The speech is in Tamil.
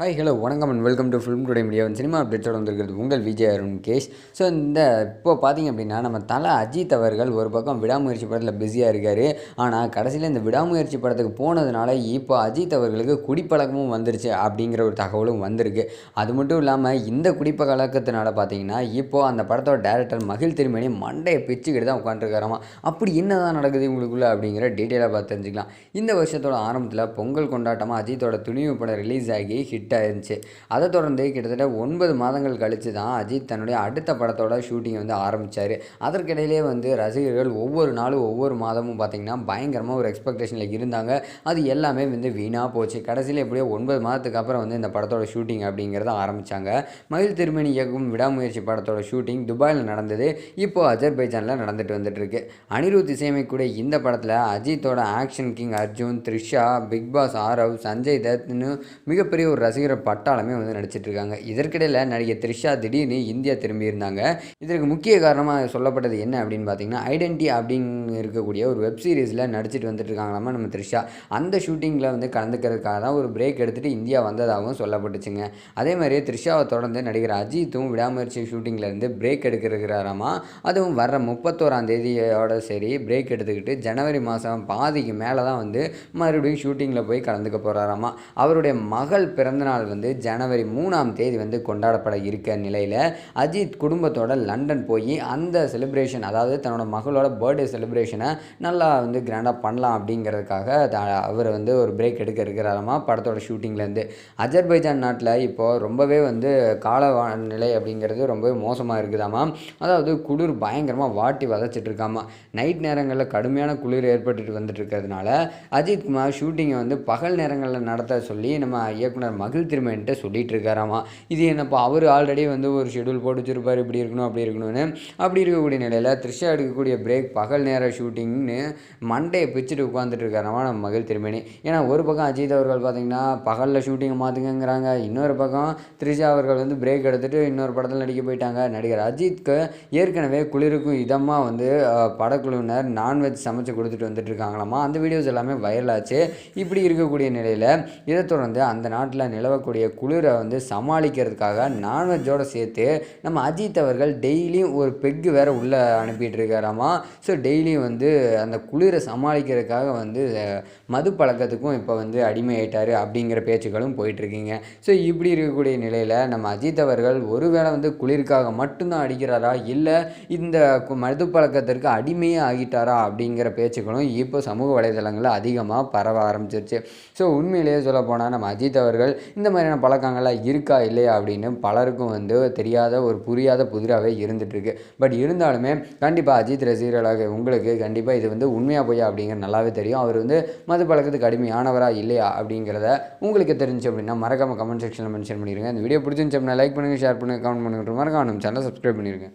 ஹாய் ஹலோ வணக்கம் and welcome to film today media cinema அப்டேட்ஸோட வந்திருக்கிறது உங்கள் விஜய் அருண் கேஷ். ஸோ இந்த இப்போ பார்த்தீங்க அப்படின்னா நம்ம தலை அஜித் அவர்கள் ஒரு பக்கம் விடாமுயற்சி படத்தில் பிஸியாக இருக்கார். ஆனால் கடைசியில் இந்த விடாமுயற்சி படத்துக்கு போனதுனால இப்போ அஜித் அவர்களுக்கு குடிப்பழக்கமும் வந்துருச்சு அப்படிங்கிற ஒரு தகவலும் வந்திருக்கு. அது மட்டும் இல்லாமல் இந்த குடிப்பழக்கத்தினால பார்த்தீங்கன்னா இப்போ அந்த படத்தோட டேரக்டர் மகிழ் திருமணி மண்டையை பிச்சுக்கிட்டு தான் உட்காந்துருக்காராமா அப்படி என்ன தான் நடக்குது உங்களுக்குள்ளே அப்படிங்கிற டீட்டெயிலாக பார்த்து தெரிஞ்சுக்கலாம். இந்த வருஷத்தோட ஆரம்பத்தில் பொங்கல் கொண்டாட்டமாக அஜித்தோட துணிவு படம் ரிலீஸ் ஆகி ஹிட் ஆயிருந்துச்சு. அதை தொடர்ந்து கிட்டத்தட்ட ஒன்பது மாதங்கள் கழித்து தான் அஜித் தன்னுடைய அடுத்த படத்தோட ஷூட்டிங்கை வந்து ஆரம்பித்தார் அதற்கிடையிலே வந்து ரசிகர்கள் ஒவ்வொரு நாளும் ஒவ்வொரு மாதமும் பார்த்திங்கன்னா பயங்கரமாக ஒரு எக்ஸ்பெக்டேஷனில் இருந்தாங்க. அது எல்லாமே வந்து வீணாக போச்சு. கடைசியில் எப்படியோ ஒன்பது மாதத்துக்கு அப்புறம் வந்து இந்த படத்தோட ஷூட்டிங் அப்படிங்கிறத ஆரம்பித்தாங்க மயில் திருமணி இயக்கும் விடாமுயற்சி படத்தோட ஷூட்டிங் துபாயில் நடந்தது. இப்போது அஜர்பைஜானில் நடந்துட்டு வந்துட்டு இருக்கு அனிருத் இசையமைக்கூடிய இந்த படத்தில் அஜித்தோட action king Arjun Trisha big boss Aarav Sanjay தத்னு மிகப்பெரிய ஒரு ரசிகர் பட்டாளமே வந்து நடிச்சிட்டு இருக்காங்க இதற்கிடையில் நடிகை த்ரிஷா திடீர்னு இந்தியா திரும்பியிருந்தாங்க. இதற்கு முக்கிய காரணமாக சொல்லப்பட்டது என்ன அப்படின்னு பார்த்தீங்கன்னா ஐடென்டி அப்படின்னு இருக்கக்கூடிய ஒரு வெப் சீரிஸில் நடிச்சிட்டு வந்துட்டு இருக்காங்களாமா நம்ம த்ரிஷா. அந்த ஷூட்டிங்கில் வந்து கலந்துக்கிறதுக்காக தான் ஒரு பிரேக் எடுத்துகிட்டு இந்தியா வந்ததாகவும் சொல்லப்பட்டுச்சுங்க. அதே மாதிரி த்ரிஷாவை தொடர்ந்து நடிகர் அஜித்தும் விடாமுயற்சி ஷூட்டிங்கில் இருந்து பிரேக் எடுக்கிறாராமா அதுவும் வர்ற முப்பத்தோராம் தேதியோட சரி பிரேக் எடுத்துக்கிட்டு ஜனவரி மாதம் பாதிக்கு மேலே தான் வந்து மறுபடியும் ஷூட்டிங்கில் போய் கலந்துக்க போகிறாராமா அவருடைய மகள் பிறந்தநாள் வந்து ஜனவரி மூணாம் தேதி வந்து கொண்டாடப்பட இருக்க நிலையில் அஜித் குடும்பத்தோட லண்டன் போய் அந்த செலிப்ரேஷன் அதாவது தன்னோட மகளோட பர்த்டே செலிப்ரேஷனை நல்லா வந்து கிராண்டாக பண்ணலாம் அப்படிங்கிறதுக்காக அவர் வந்து ஒரு பிரேக் எடுக்க இருக்கிறாராமா படத்தோட ஷூட்டிங்லேருந்து அஜர்பைஜான் நாட்டில் இப்போது ரொம்பவே வந்து கால நிலை அப்படிங்கிறது ரொம்பவே மோசமாக இருக்குதாமா? அதாவது குளிர் பயங்கரமாக வாட்டி வதச்சிட்டு இருக்காமா நைட் நேரங்களில் கடுமையான குளிர் ஏற்பட்டுட்டு வந்துட்டு இருக்கிறதுனால அஜித் குமார் ஷூட்டிங்கை வந்து பகல் நேரங்களில் நடத்த சொல்லி நம்ம இயக்குனர் மகிழ் திருமணிட்ட சொல்லிட்டு இருக்காராமா இது என்னப்பா அவர் ஆல்ரெடி வந்து ஒரு ஷெடியூல் போட்டு வச்சுருப்பார் இப்படி இருக்கணும் அப்படி இருக்கணும்னு. அப்படி இருக்கக்கூடிய நிலையில் த்ரிஷா எடுக்கக்கூடிய பிரேக் பகல் நேர ஷூட்டிங்னு மண்டையை பிச்சுட்டு உட்காந்துட்டு இருக்காராமா நம்ம மகிழ் திருமணி ஏன்னா ஒரு பக்கம் அஜித் அவர்கள் பார்த்திங்கன்னா பகலில் ஷூட்டிங்கை மாற்றுங்கிறாங்க இன்னொரு பக்கம் த்ரிஷா அவர்கள் வந்து பிரேக் எடுத்துகிட்டு இன்னொரு படத்தில் நடிக்க போயிட்டாங்க. நடிகர் அஜித்க்கு ஏற்கனவே குளிருக்கும் இதமாக வந்து படக்குழுவினர் நான்வெஜ் சமைச்சு கொடுத்துட்டு வந்துட்டு இருக்காங்களாமா அந்த வீடியோஸ் எல்லாமே வைரலாச்சு இப்படி இருக்கக்கூடிய நிலையில் இதை தொடர்ந்து அந்த நாட்டில் நிலவக்கூடிய குளிரை வந்து சமாளிக்கிறதுக்காக நான்வெஜ்ஜோடு சேர்த்து நம்ம அஜித் அவர்கள் டெய்லியும் ஒரு பெக்கு வேற உள்ளே அனுப்பிட்டு இருக்காராமா ஸோ டெய்லியும் வந்து அந்த குளிரை சமாளிக்கிறதுக்காக வந்து மது பழக்கத்துக்கும் இப்போ வந்து அடிமையாயிட்டார் அப்படிங்கிற பேச்சுக்களும் போயிட்டுருக்கீங்க. ஸோ இப்படி இருக்கக்கூடிய நிலையில் நம்ம அஜித் அவர்கள் ஒருவேளை வந்து குளிருக்காக மட்டும்தான் அடிக்கிறாரா? இல்லை இந்த மது பழக்கத்திற்கு அடிமையே ஆகிட்டாரா? அப்படிங்கிற பேச்சுக்களும் இப்போ சமூக வலைதளங்களில் அதிகமாக பரவ ஆரம்பிச்சிருச்சு. ஸோ உண்மையிலேயே சொல்ல போனால் நம்ம அஜித் அவர்கள் இந்த மாதிரியான பழக்கங்கள்லாம் இருக்கா இல்லையா அப்படின்னு பலருக்கும் வந்து தெரியாத ஒரு புரியாத புதிராகவே இருந்துகிட்ருக்கு பட் இருந்தாலுமே கண்டிப்பாக அஜித் ரசிகர்களாக உங்களுக்கு கண்டிப்பாக இது வந்து உண்மையாக போய் அப்படிங்கிற நல்லாவே தெரியும். அவர் வந்து மது பழக்கத்துக்கு அடிமையானவரா இல்லையா அப்படிங்கிறத உங்களுக்கு தெரிஞ்சு அப்படின்னா மறக்காமல் கமெண்ட் செக்ஷனில் மென்ஷன் பண்ணிடுங்க இந்த வீடியோ பிடிச்சிருந்துச்சு அப்படின்னா லைக் பண்ணுங்கள் ஷேர் பண்ணுங்கள் கமெண்ட் பண்ணுங்கள் மறக்காம நம்ம சேனல் சப்ஸ்கிரைப் பண்ணிடுங்க